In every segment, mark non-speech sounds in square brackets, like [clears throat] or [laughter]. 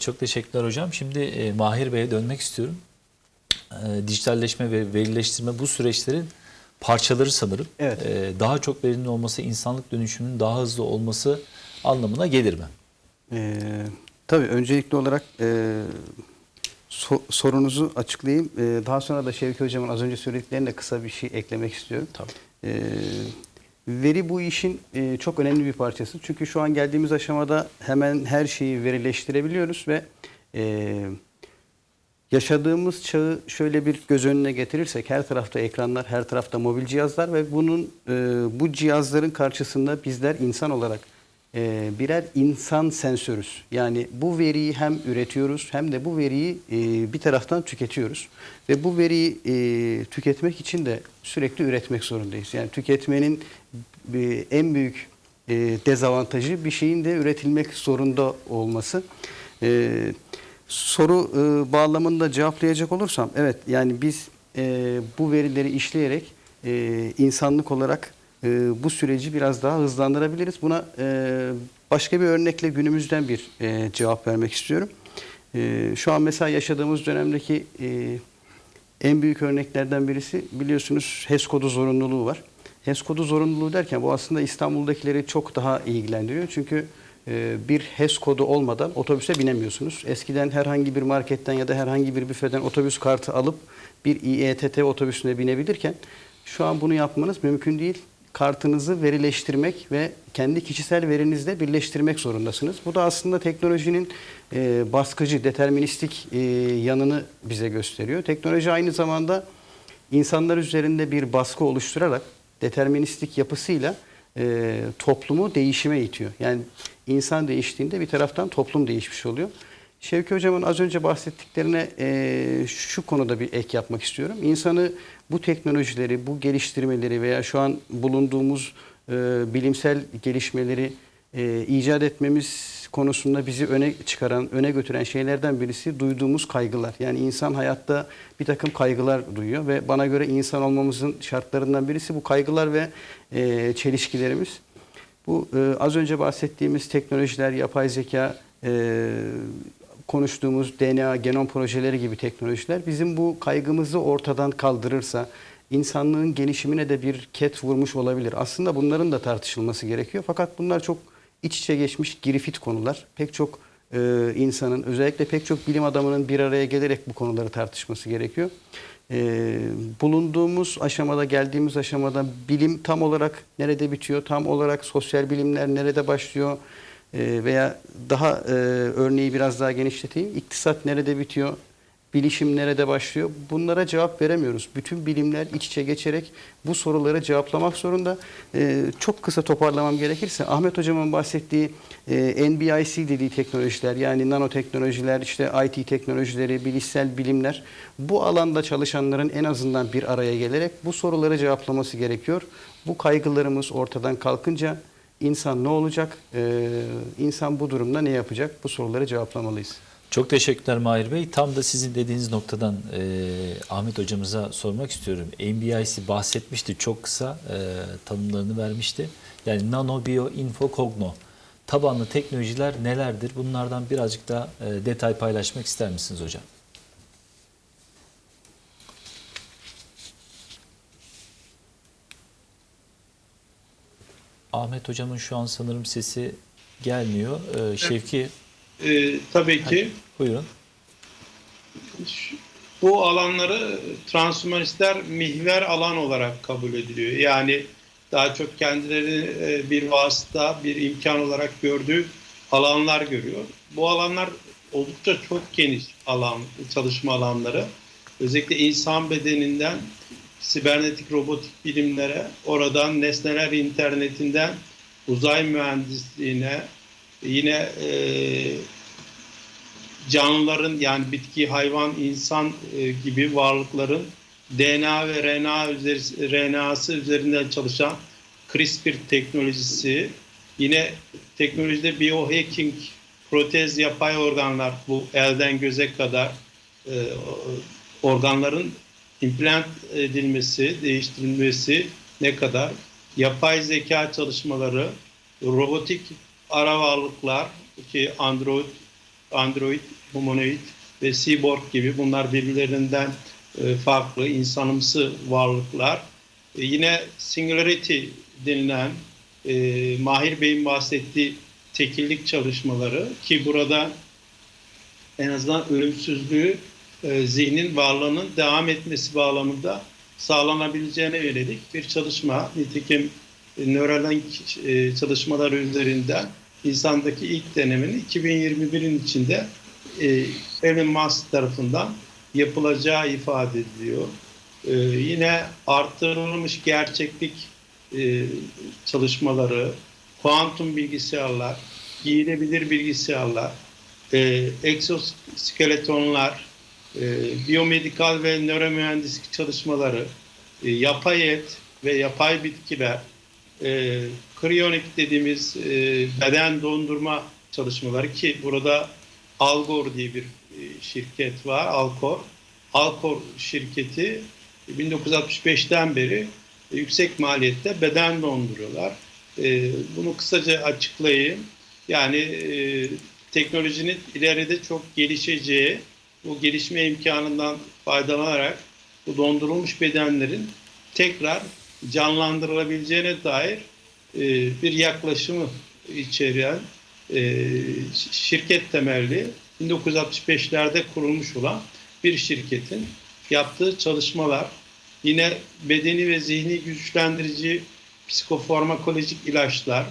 Çok teşekkürler hocam. Şimdi e, Mahir Bey'e dönmek istiyorum. E, dijitalleşme ve verileştirme bu süreçlerin parçaları sanırım. Evet. E, daha çok verinin olması, insanlık dönüşümünün daha hızlı olması anlamına gelir mi? Ee, tabii öncelikli olarak e, so- sorunuzu açıklayayım. Ee, daha sonra da Şevki Hocam'ın az önce söylediklerine kısa bir şey eklemek istiyorum. Tabii. Ee, veri bu işin e, çok önemli bir parçası. Çünkü şu an geldiğimiz aşamada hemen her şeyi verileştirebiliyoruz ve e, yaşadığımız çağı şöyle bir göz önüne getirirsek her tarafta ekranlar, her tarafta mobil cihazlar ve bunun e, bu cihazların karşısında bizler insan olarak e, birer insan sensörüz. Yani bu veriyi hem üretiyoruz hem de bu veriyi e, bir taraftan tüketiyoruz. Ve bu veriyi e, tüketmek için de sürekli üretmek zorundayız. Yani tüketmenin en büyük dezavantajı bir şeyin de üretilmek zorunda olması. Soru bağlamında cevaplayacak olursam, evet yani biz bu verileri işleyerek insanlık olarak e, bu süreci biraz daha hızlandırabiliriz. Buna e, başka bir örnekle günümüzden bir e, cevap vermek istiyorum. E, şu an mesela yaşadığımız dönemdeki e, en büyük örneklerden birisi biliyorsunuz HES kodu zorunluluğu var. HES kodu zorunluluğu derken bu aslında İstanbul'dakileri çok daha ilgilendiriyor. Çünkü e, bir HES kodu olmadan otobüse binemiyorsunuz. Eskiden herhangi bir marketten ya da herhangi bir büfeden otobüs kartı alıp bir İETT otobüsüne binebilirken şu an bunu yapmanız mümkün değil. Kartınızı verileştirmek ve kendi kişisel verinizle birleştirmek zorundasınız. Bu da aslında teknolojinin e, baskıcı, deterministik e, yanını bize gösteriyor. Teknoloji aynı zamanda insanlar üzerinde bir baskı oluşturarak deterministik yapısıyla e, toplumu değişime itiyor. Yani insan değiştiğinde bir taraftan toplum değişmiş oluyor. Şevki Hocam'ın az önce bahsettiklerine e, şu konuda bir ek yapmak istiyorum. İnsanı bu teknolojileri, bu geliştirmeleri veya şu an bulunduğumuz e, bilimsel gelişmeleri e, icat etmemiz konusunda bizi öne çıkaran, öne götüren şeylerden birisi duyduğumuz kaygılar. Yani insan hayatta bir takım kaygılar duyuyor ve bana göre insan olmamızın şartlarından birisi bu kaygılar ve e, çelişkilerimiz. Bu e, az önce bahsettiğimiz teknolojiler, yapay zeka, e, konuştuğumuz DNA, genom projeleri gibi teknolojiler bizim bu kaygımızı ortadan kaldırırsa insanlığın gelişimine de bir ket vurmuş olabilir. Aslında bunların da tartışılması gerekiyor. Fakat bunlar çok iç içe geçmiş girifit konular. Pek çok e, insanın özellikle pek çok bilim adamının bir araya gelerek bu konuları tartışması gerekiyor. E, bulunduğumuz aşamada, geldiğimiz aşamada bilim tam olarak nerede bitiyor, tam olarak sosyal bilimler nerede başlıyor veya daha e, örneği biraz daha genişleteyim. İktisat nerede bitiyor, bilişim nerede başlıyor? Bunlara cevap veremiyoruz. Bütün bilimler iç içe geçerek bu soruları cevaplamak zorunda. Ee, çok kısa toparlamam gerekirse Ahmet Hocam'ın bahsettiği e, NBIC dediği teknolojiler yani nanoteknolojiler, işte IT teknolojileri, bilişsel bilimler bu alanda çalışanların en azından bir araya gelerek bu soruları cevaplaması gerekiyor. Bu kaygılarımız ortadan kalkınca insan ne olacak? Ee, insan bu durumda ne yapacak? Bu soruları cevaplamalıyız. Çok teşekkürler Mahir Bey. Tam da sizin dediğiniz noktadan e, Ahmet hocamıza sormak istiyorum. NBIC bahsetmişti çok kısa e, tanımlarını vermişti. Yani nano, bio, info, kogno tabanlı teknolojiler nelerdir? Bunlardan birazcık daha e, detay paylaşmak ister misiniz hocam? Ahmet hocamın şu an sanırım sesi gelmiyor. E, Şevki Ee, tabii ki buyurun. şu- bu alanları transhumanistler mihver alan olarak kabul ediliyor. Yani daha çok kendilerini e, bir vasıta, bir imkan olarak gördüğü alanlar görüyor. Bu alanlar oldukça çok geniş alan, çalışma alanları. Özellikle insan bedeninden sibernetik robotik bilimlere, oradan nesneler internetinden uzay mühendisliğine, yine e, canlıların yani bitki, hayvan, insan e, gibi varlıkların DNA ve RNA RNA'sı üzerinden çalışan CRISPR teknolojisi, yine teknolojide biohacking, protez, yapay organlar bu elden göze kadar e, organların implant edilmesi, değiştirilmesi ne kadar, yapay zeka çalışmaları, robotik ara varlıklar ki Android android, humanoid ve cyborg gibi bunlar birbirlerinden e, farklı insanımsı varlıklar. E, yine singularity denilen e, Mahir Bey'in bahsettiği tekillik çalışmaları ki burada en azından ölümsüzlüğü e, zihnin varlığının devam etmesi bağlamında sağlanabileceğine yönelik bir çalışma. Nitekim e, Neuralink e, çalışmaları üzerinden insandaki ilk denemenin 2021'in içinde e, Elon Musk tarafından yapılacağı ifade ediliyor. E, yine artırılmış gerçeklik çalışmaları, kuantum bilgisayarlar, giyilebilir bilgisayarlar, e, egzoskeletonlar, e, biyomedikal ve nöromühendislik çalışmaları, e, yapay et ve yapay bitkiler, e, kriyonik dediğimiz e, beden dondurma çalışmaları ki burada Algor diye bir e, şirket var, Alcor. Alcor şirketi 1965'ten beri yüksek maliyette beden donduruyorlar. E, bunu kısaca açıklayayım. Yani e, teknolojinin ileride çok gelişeceği, bu gelişme imkanından faydalanarak bu dondurulmuş bedenlerin tekrar canlandırılabileceğine dair e, bir yaklaşımı içeren e, şirket temelli 1965'lerde kurulmuş olan bir şirketin yaptığı çalışmalar yine bedeni ve zihni güçlendirici psikofarmakolojik ilaçlar,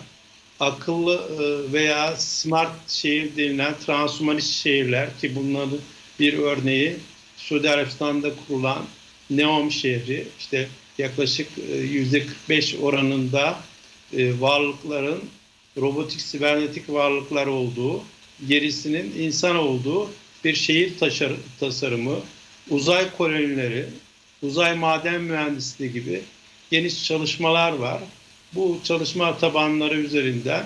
akıllı e, veya smart şehir denilen transhumanist şehirler ki bunların bir örneği Suudi Arabistan'da kurulan Neom şehri işte yaklaşık e, %45 oranında e, varlıkların robotik sibernetik varlıklar olduğu, gerisinin insan olduğu bir şehir tasarımı, uzay kolonileri, uzay maden mühendisliği gibi geniş çalışmalar var. Bu çalışma tabanları üzerinden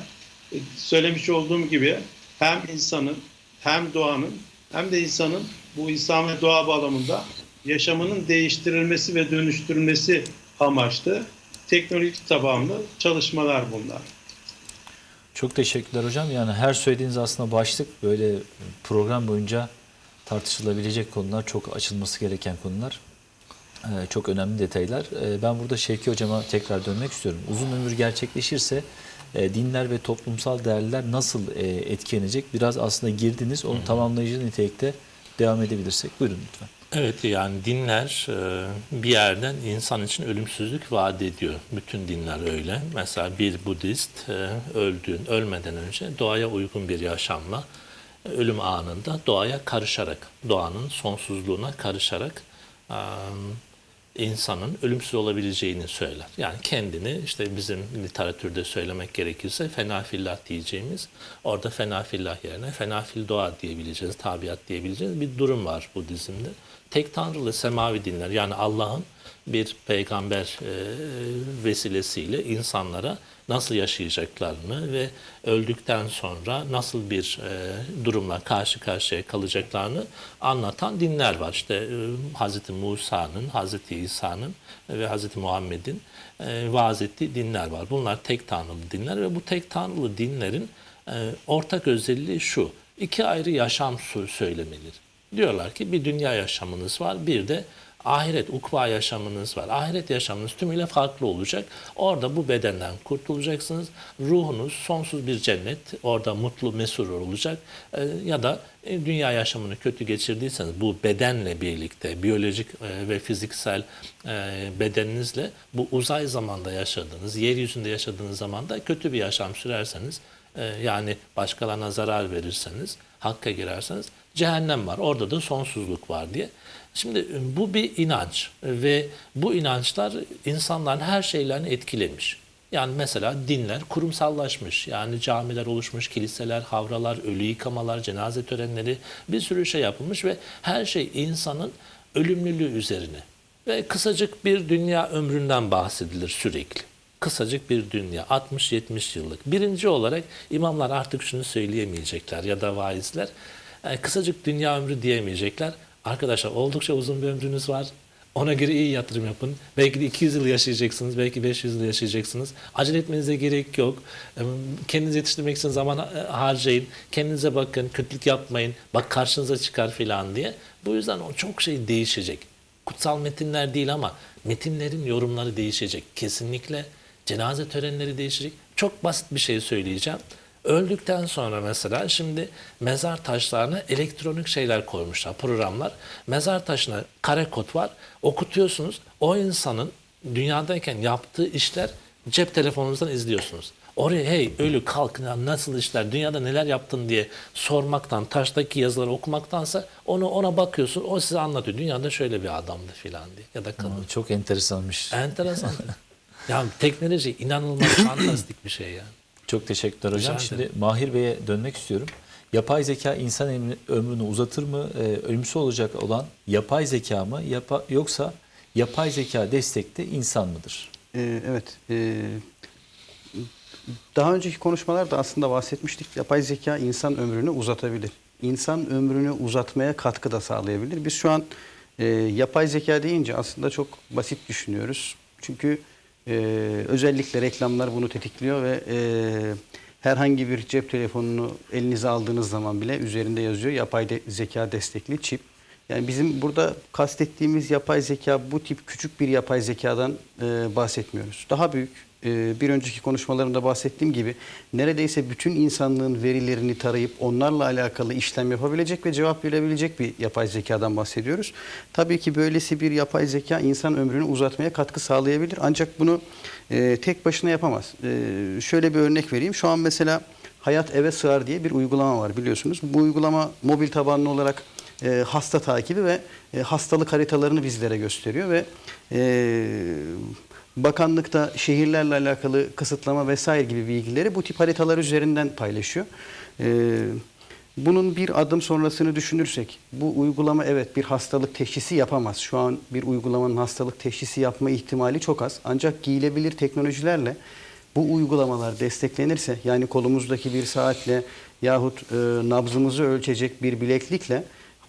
e, söylemiş olduğum gibi hem insanın hem doğanın hem de insanın bu insan ve doğa bağlamında yaşamının değiştirilmesi ve dönüştürülmesi amaçlı teknolojik tabanlı çalışmalar bunlar. Çok teşekkürler hocam. Yani her söylediğiniz aslında başlık böyle program boyunca tartışılabilecek konular, çok açılması gereken konular. Ee, Çok önemli detaylar. Ee, Ben burada Şevki hocama tekrar dönmek istiyorum. Uzun ömür gerçekleşirse e, dinler ve toplumsal değerler nasıl e, etkilenecek? Biraz aslında girdiniz. Onu tamamlayıcı nitelikte devam edebilirsek. Buyurun lütfen. Evet yani dinler e, bir yerden insan için ölümsüzlük vaat ediyor. Bütün dinler öyle. Mesela bir Budist e, öldüğün, ölmeden önce doğaya uygun bir yaşamla ölüm anında doğaya karışarak, doğanın sonsuzluğuna karışarak insanın ölümsüz olabileceğini söyler. Yani kendini işte bizim literatürde söylemek gerekirse fenafillah diyeceğimiz orada fenafillah yerine fenafil doğa diyebileceğiz, tabiat diyebileceğiz bir durum var Budizm'de. Tek tanrılı semavi dinler yani Allah'ın bir peygamber e, vesilesiyle insanlara nasıl yaşayacaklarını ve öldükten sonra nasıl bir e, durumla karşı karşıya kalacaklarını anlatan dinler var. İşte e, Hz. Musa'nın, Hz. İsa'nın ve Hz. Muhammed'in e, vaaz ettiği dinler var. Bunlar tek tanrılı dinler ve bu tek tanrılı dinlerin e, ortak özelliği şu. iki ayrı yaşam sö- söylemeleri. Diyorlar ki bir dünya yaşamınız var, bir de ahiret, ukva yaşamınız var. Ahiret yaşamınız tümüyle farklı olacak. Orada bu bedenden kurtulacaksınız. Ruhunuz sonsuz bir cennet. Orada mutlu, mesur olacak. Ee, ya da e, dünya yaşamını kötü geçirdiyseniz bu bedenle birlikte, biyolojik e, ve fiziksel e, bedeninizle bu uzay zamanda yaşadığınız, yeryüzünde yaşadığınız zamanda kötü bir yaşam sürerseniz, e, yani başkalarına zarar verirseniz, hakka girerseniz cehennem var. Orada da sonsuzluk var diye. Şimdi e, bu bir inanç ve bu inançlar insanların her şeylerini etkilemiş. Yani mesela dinler kurumsallaşmış. Yani camiler oluşmuş, kiliseler, havralar, ölü yıkamalar, cenaze törenleri bir sürü şey yapılmış ve her şey insanın ölümlülüğü üzerine. Ve kısacık bir dünya ömründen bahsedilir sürekli. Kısacık bir dünya 60-70 yıllık. Birinci olarak imamlar artık şunu söyleyemeyecekler ya da vaizler. E, kısacık dünya ömrü diyemeyecekler. Arkadaşlar oldukça uzun bir ömrünüz var. Ona göre iyi yatırım yapın. Belki de 200 yıl yaşayacaksınız, belki 500 yıl yaşayacaksınız. Acele etmenize gerek yok. Ee, Kendinizi yetiştirmek için zaman e, harcayın. Kendinize bakın, kötülük yapmayın. Bak karşınıza çıkar filan diye. Bu yüzden o çok şey değişecek. Kutsal metinler değil ama metinlerin yorumları değişecek. Kesinlikle cenaze törenleri değişecek. Çok basit bir şey söyleyeceğim. Öldükten sonra mesela şimdi mezar taşlarına elektronik şeyler koymuşlar, programlar. Mezar taşına kare kod var. Okutuyorsunuz. O insanın dünyadayken yaptığı işler cep telefonunuzdan izliyorsunuz. Oraya hey ölü kalk nasıl işler dünyada neler yaptın diye sormaktan taştaki yazıları okumaktansa onu ona bakıyorsun o size anlatıyor. Dünyada şöyle bir adamdı filan diye ya da kadın. Çok enteresanmış. Enteresan. ya teknoloji inanılmaz [clears throat] fantastik bir şey yani. Çok teşekkürler hocam. Rica Şimdi. Mahir Bey'e dönmek istiyorum. Yapay zeka insan ömrünü uzatır mı? Ee, ölümsüz olacak olan yapay zeka mı? Yapa, yoksa yapay zeka destekte insan mıdır? Ee, evet. ee, daha önceki konuşmalarda aslında bahsetmiştik. Yapay zeka insan ömrünü uzatabilir. İnsan ömrünü uzatmaya katkı da sağlayabilir. Biz şu an e, yapay zeka deyince aslında çok basit düşünüyoruz. Çünkü e, özellikle reklamlar bunu tetikliyor ve e, herhangi bir cep telefonunu elinize aldığınız zaman bile üzerinde yazıyor yapay de- zeka destekli çip. Yani bizim burada kastettiğimiz yapay zeka bu tip küçük bir yapay zekadan e, bahsetmiyoruz. Daha büyük, bir önceki konuşmalarımda bahsettiğim gibi neredeyse bütün insanlığın verilerini tarayıp onlarla alakalı işlem yapabilecek ve cevap verebilecek bir yapay zekadan bahsediyoruz. Tabii ki böylesi bir yapay zeka insan ömrünü uzatmaya katkı sağlayabilir. Ancak bunu e, tek başına yapamaz. E, şöyle bir örnek vereyim. Şu an mesela Hayat Eve Sığar diye bir uygulama var biliyorsunuz. Bu uygulama mobil tabanlı olarak e, hasta takibi ve e, hastalık haritalarını bizlere gösteriyor ve e, bakanlıkta şehirlerle alakalı kısıtlama vesaire gibi bilgileri bu tip haritalar üzerinden paylaşıyor. E, bunun bir adım sonrasını düşünürsek bu uygulama evet bir hastalık teşhisi yapamaz. Şu an bir uygulamanın hastalık teşhisi yapma ihtimali çok az. Ancak giyilebilir teknolojilerle bu uygulamalar desteklenirse yani kolumuzdaki bir saatle yahut e, nabzımızı ölçecek bir bileklikle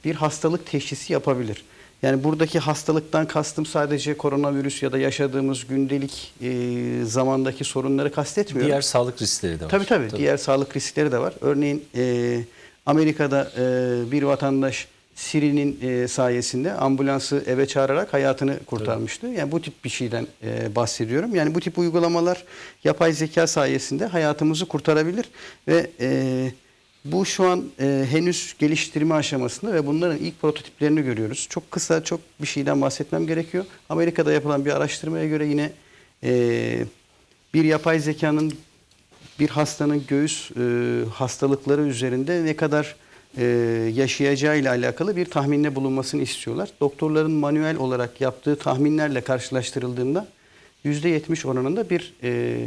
bir hastalık teşhisi yapabilir. Yani buradaki hastalıktan kastım sadece koronavirüs ya da yaşadığımız gündelik e, zamandaki sorunları kastetmiyorum. Diğer sağlık riskleri de var. Tabii tabii. Diğer sağlık riskleri de var. Örneğin e, Amerika'da e, bir vatandaş Siri'nin e, sayesinde ambulansı eve çağırarak hayatını kurtarmıştı. Yani bu tip bir şeyden e, bahsediyorum. Yani bu tip uygulamalar yapay zeka sayesinde hayatımızı kurtarabilir ve e, bu şu an e, henüz geliştirme aşamasında ve bunların ilk prototiplerini görüyoruz. Çok kısa çok bir şeyden bahsetmem gerekiyor. Amerika'da yapılan bir araştırmaya göre yine e, bir yapay zekanın bir hastanın göğüs e, hastalıkları üzerinde ne kadar e, yaşayacağı ile alakalı bir tahminde bulunmasını istiyorlar. Doktorların manuel olarak yaptığı tahminlerle karşılaştırıldığında %70 oranında bir e,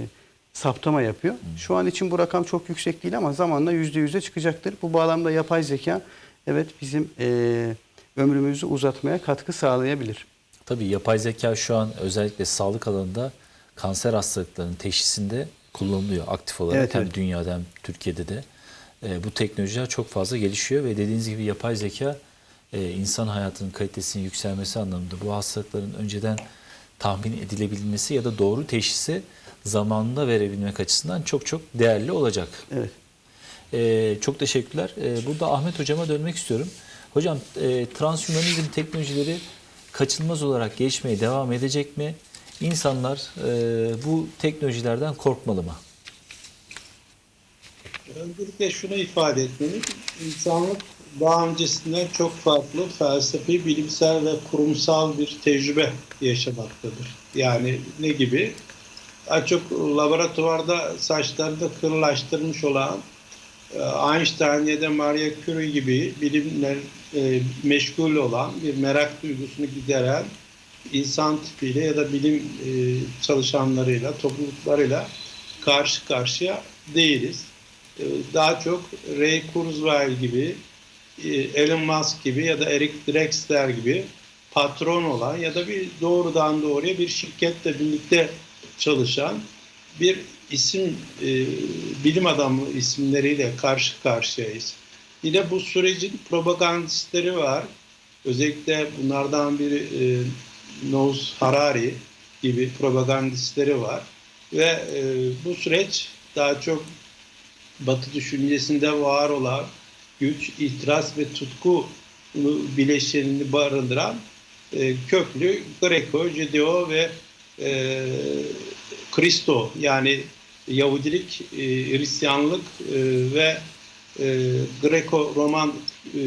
saptama yapıyor. Şu an için bu rakam çok yüksek değil ama zamanla %100'e çıkacaktır. Bu bağlamda yapay zeka evet bizim e, ömrümüzü uzatmaya katkı sağlayabilir. Tabii yapay zeka şu an özellikle sağlık alanında kanser hastalıklarının teşhisinde kullanılıyor aktif olarak. Evet, hem evet. dünyada hem Türkiye'de de. E, bu teknolojiler çok fazla gelişiyor ve dediğiniz gibi yapay zeka e, insan hayatının kalitesinin yükselmesi anlamında bu hastalıkların önceden tahmin edilebilmesi ya da doğru teşhisi zamanında verebilmek açısından çok çok değerli olacak. Evet. Ee, çok teşekkürler. Ee, burada Ahmet Hocam'a dönmek istiyorum. Hocam e, transhümanizm teknolojileri kaçınılmaz olarak gelişmeye devam edecek mi? İnsanlar e, bu teknolojilerden korkmalı mı? Öncelikle şunu ifade etmeliyim. İnsanlık daha öncesinden çok farklı felsefi, bilimsel ve kurumsal bir tecrübe yaşamaktadır. Yani ne gibi? Daha çok laboratuvarda saçlarını da kırılaştırmış olan e, Einstein ya da Maria Curie gibi bilimler e, meşgul olan bir merak duygusunu gideren insan tipiyle ya da bilim e, çalışanlarıyla, topluluklarıyla karşı karşıya değiliz. Daha çok Ray Kurzweil gibi, Elon Musk gibi ya da Eric Drexler gibi patron olan ya da bir doğrudan doğruya bir şirketle birlikte çalışan bir isim e, bilim adamı isimleriyle karşı karşıyayız. Yine bu sürecin propagandistleri var. Özellikle bunlardan biri e, Noz Harari gibi propagandistleri var. Ve e, bu süreç daha çok Batı düşüncesinde var olan güç, itiraz ve tutku bileşenini barındıran e, köklü Greko, Judeo ve e, Kristo yani Yahudilik, e, Hristiyanlık e, ve e, Greko-Roman e,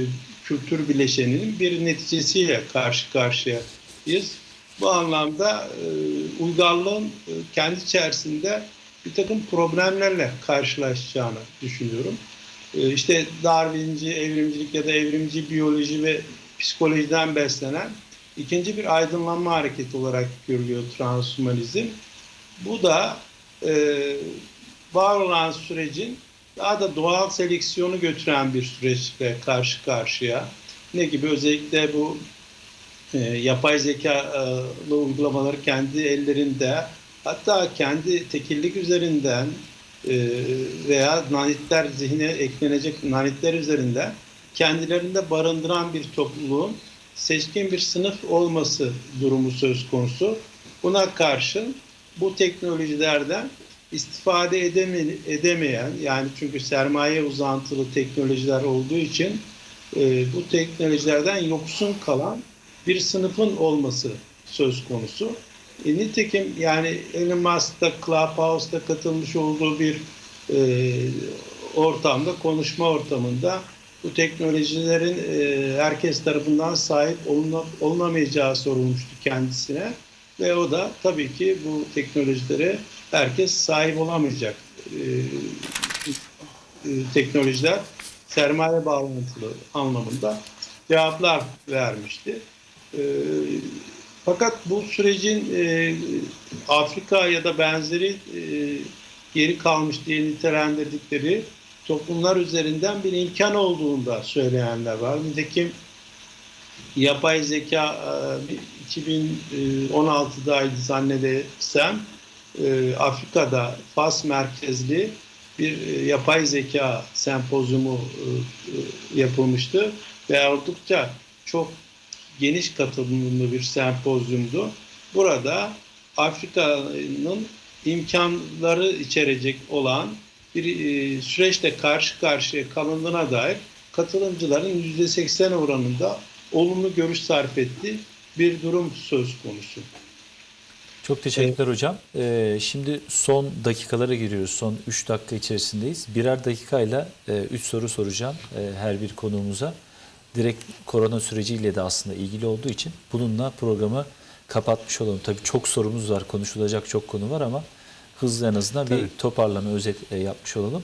kültür bileşeninin bir neticesiyle karşı karşıyayız. Bu anlamda e, uygarlığın e, kendi içerisinde bir takım problemlerle karşılaşacağını düşünüyorum. E, işte Darwinci, evrimcilik ya da evrimci biyoloji ve psikolojiden beslenen ikinci bir aydınlanma hareketi olarak görülüyor transhumanizm. Bu da e, var olan sürecin daha da doğal seleksiyonu götüren bir süreçle karşı karşıya. Ne gibi? Özellikle bu e, yapay zekalı uygulamaları kendi ellerinde hatta kendi tekillik üzerinden e, veya nanitler zihne eklenecek nanitler üzerinden kendilerinde barındıran bir topluluğun seçkin bir sınıf olması durumu söz konusu. Buna karşın bu teknolojilerden istifade edeme, edemeyen yani çünkü sermaye uzantılı teknolojiler olduğu için e, bu teknolojilerden yoksun kalan bir sınıfın olması söz konusu. E, nitekim yani Elon Musk da Clubhouse'da katılmış olduğu bir e, ortamda, konuşma ortamında bu teknolojilerin e, herkes tarafından sahip oluna, olunamayacağı sorulmuştu kendisine. Ve o da tabii ki bu teknolojilere herkes sahip olamayacak e, e, teknolojiler sermaye bağlantılı anlamında cevaplar vermişti. E, fakat bu sürecin e, Afrika ya da benzeri e, geri kalmış diye nitelendirdikleri toplumlar üzerinden bir imkan olduğunu da söyleyenler var. Nitekim yapay zeka e, 2016'daydı zannedersem e, Afrika'da Fas merkezli bir e, yapay zeka sempozyumu e, e, yapılmıştı ve oldukça çok geniş katılımlı bir sempozyumdu. Burada Afrika'nın imkanları içerecek olan bir e, süreçte karşı karşıya kalındığına dair katılımcıların %80 oranında olumlu görüş sarf ettiği bir durum söz konusu. Çok teşekkürler hocam. Ee, şimdi son dakikalara giriyoruz. Son 3 dakika içerisindeyiz. Birer dakikayla 3 soru soracağım e, her bir konuğumuza. Direkt korona süreciyle de aslında ilgili olduğu için bununla programı kapatmış olalım. Tabii çok sorumuz var, konuşulacak çok konu var ama hızlı en azından bir Tabii. toparlama, özet e, yapmış olalım.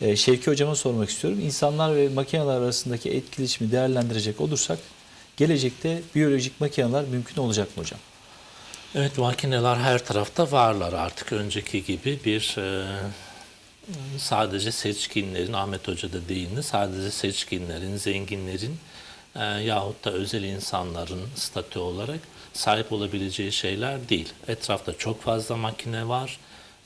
E, Şevki Hocam'a sormak istiyorum. İnsanlar ve makineler arasındaki etkileşimi değerlendirecek olursak gelecekte biyolojik makineler mümkün olacak mı hocam? Evet makineler her tarafta varlar artık önceki gibi bir e, sadece seçkinlerin Ahmet Hoca da değindi sadece seçkinlerin zenginlerin e, yahut da özel insanların statü olarak sahip olabileceği şeyler değil. Etrafta çok fazla makine var,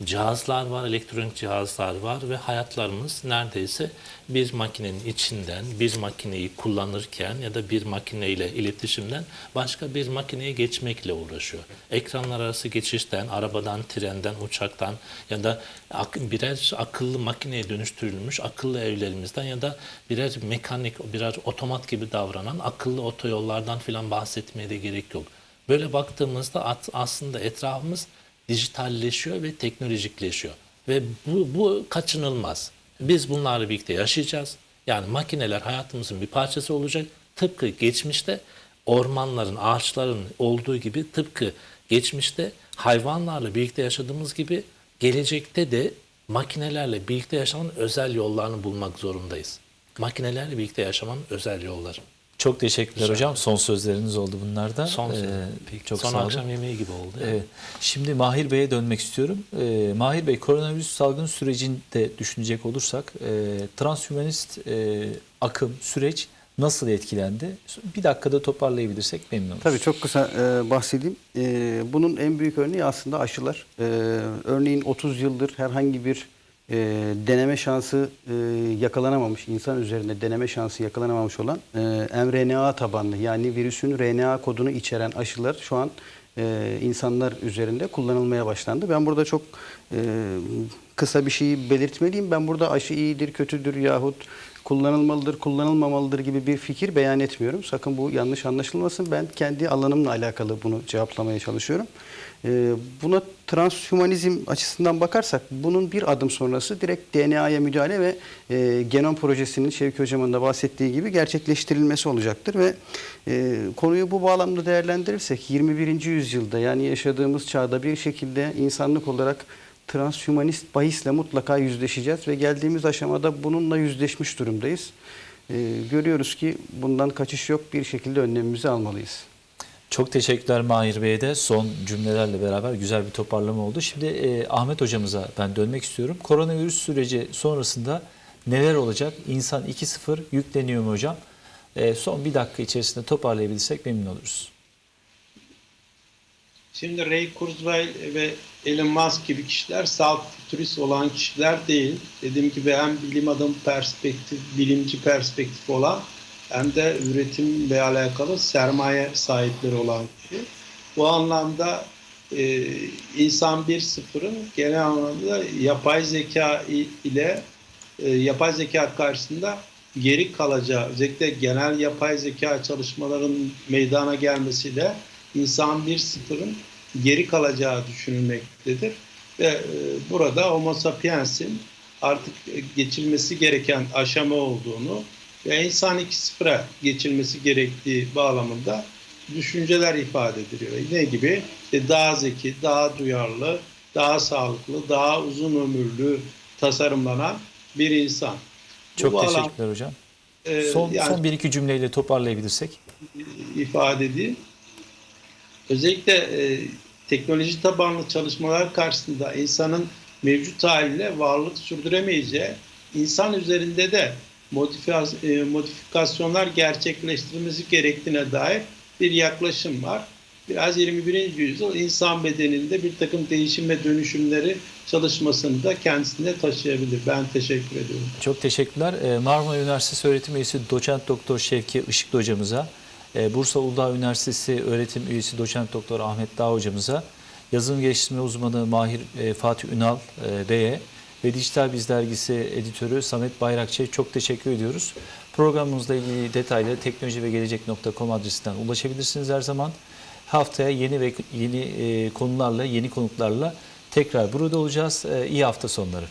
cihazlar var, elektronik cihazlar var ve hayatlarımız neredeyse bir makinenin içinden bir makineyi kullanırken ya da bir makineyle iletişimden başka bir makineye geçmekle uğraşıyor. Ekranlar arası geçişten, arabadan, trenden, uçaktan ya da birer akıllı makineye dönüştürülmüş akıllı evlerimizden ya da birer mekanik, birer otomat gibi davranan akıllı otoyollardan filan bahsetmeye de gerek yok. Böyle baktığımızda aslında etrafımız dijitalleşiyor ve teknolojikleşiyor. Ve bu, bu kaçınılmaz. Biz bunlarla birlikte yaşayacağız. Yani makineler hayatımızın bir parçası olacak. Tıpkı geçmişte ormanların, ağaçların olduğu gibi tıpkı geçmişte hayvanlarla birlikte yaşadığımız gibi gelecekte de makinelerle birlikte yaşamanın özel yollarını bulmak zorundayız. Makinelerle birlikte yaşamanın özel yolları. Çok teşekkürler hocam. Son sözleriniz oldu bunlarda. Son, Ee, Peki, çok son sağ olun. akşam yemeği gibi oldu. Evet. Şimdi Mahir Bey'e dönmek istiyorum. Ee, Mahir Bey, koronavirüs salgın sürecinde düşünecek olursak e, transhümanist e, akım, süreç nasıl etkilendi? Bir dakikada toparlayabilirsek memnun oluruz. Tabii çok kısa e, bahsedeyim. E, bunun en büyük örneği aslında aşılar. E, örneğin 30 yıldır herhangi bir e, deneme şansı e, yakalanamamış, insan üzerinde deneme şansı yakalanamamış olan e, mRNA tabanlı yani virüsün RNA kodunu içeren aşılar şu an e, insanlar üzerinde kullanılmaya başlandı. Ben burada çok e, kısa bir şeyi belirtmeliyim. Ben burada aşı iyidir, kötüdür yahut kullanılmalıdır, kullanılmamalıdır gibi bir fikir beyan etmiyorum. Sakın bu yanlış anlaşılmasın. Ben kendi alanımla alakalı bunu cevaplamaya çalışıyorum. Ee, buna transhumanizm açısından bakarsak bunun bir adım sonrası direkt DNA'ya müdahale ve e, genom projesinin Şevki Hocam'ın da bahsettiği gibi gerçekleştirilmesi olacaktır ve e, konuyu bu bağlamda değerlendirirsek 21. yüzyılda yani yaşadığımız çağda bir şekilde insanlık olarak transhümanist bahisle mutlaka yüzleşeceğiz ve geldiğimiz aşamada bununla yüzleşmiş durumdayız. Ee, görüyoruz ki bundan kaçış yok bir şekilde önlemimizi almalıyız. Çok teşekkürler Mahir Bey'e de son cümlelerle beraber güzel bir toparlama oldu. Şimdi e, Ahmet hocamıza ben dönmek istiyorum. Koronavirüs süreci sonrasında neler olacak? İnsan 2.0 yükleniyor mu hocam? E, son bir dakika içerisinde toparlayabilirsek memnun oluruz. Şimdi Ray Kurzweil ve Elon Musk gibi kişiler salt futurist olan kişiler değil. Dediğim gibi hem bilim adamı perspektif, bilimci perspektif olan hem de üretimle alakalı sermaye sahipleri olan kişi. Bu anlamda e, insan 1.0'ın genel anlamda yapay zeka ile e, yapay zeka karşısında geri kalacağı, özellikle genel yapay zeka çalışmaların meydana gelmesiyle insan 1.0'ın geri kalacağı düşünülmektedir. Ve e, burada Homo sapiens'in artık e, geçilmesi gereken aşama olduğunu ve insan 2.0'a geçilmesi gerektiği bağlamında düşünceler ifade ediliyor. Ne gibi? İşte daha zeki, daha duyarlı, daha sağlıklı, daha uzun ömürlü tasarımlanan bir insan. Bu Çok bağlam- teşekkürler hocam. e, Son, yani- son bir iki cümleyle toparlayabilirsek. ifade edeyim. Özellikle e, teknoloji tabanlı çalışmalar karşısında insanın mevcut haliyle varlık sürdüremeyeceği, insan üzerinde de e, modifikasyonlar gerçekleştirilmesi gerektiğine dair bir yaklaşım var. Biraz 21. yüzyıl insan bedeninde bir takım değişim ve dönüşümleri çalışmasını da kendisinde taşıyabilir. Ben teşekkür ediyorum. Çok teşekkürler. Ee, Marmara Üniversitesi öğretim üyesi doçent doktor Şevki Işıklı hocamıza, e, Bursa Uludağ Üniversitesi öğretim üyesi doçent doktor Ahmet Dağ hocamıza, yazılım geliştirme uzmanı Mahir e, Fatih Ünal e, Bey'e ve Dijital Biz Dergisi editörü Samet Bayrakçı'ya çok teşekkür ediyoruz. Programımızla ilgili detayları teknoloji ve gelecek.com adresinden ulaşabilirsiniz her zaman. Haftaya yeni ve yeni e, konularla, yeni konuklarla tekrar burada olacağız. İyi hafta sonları.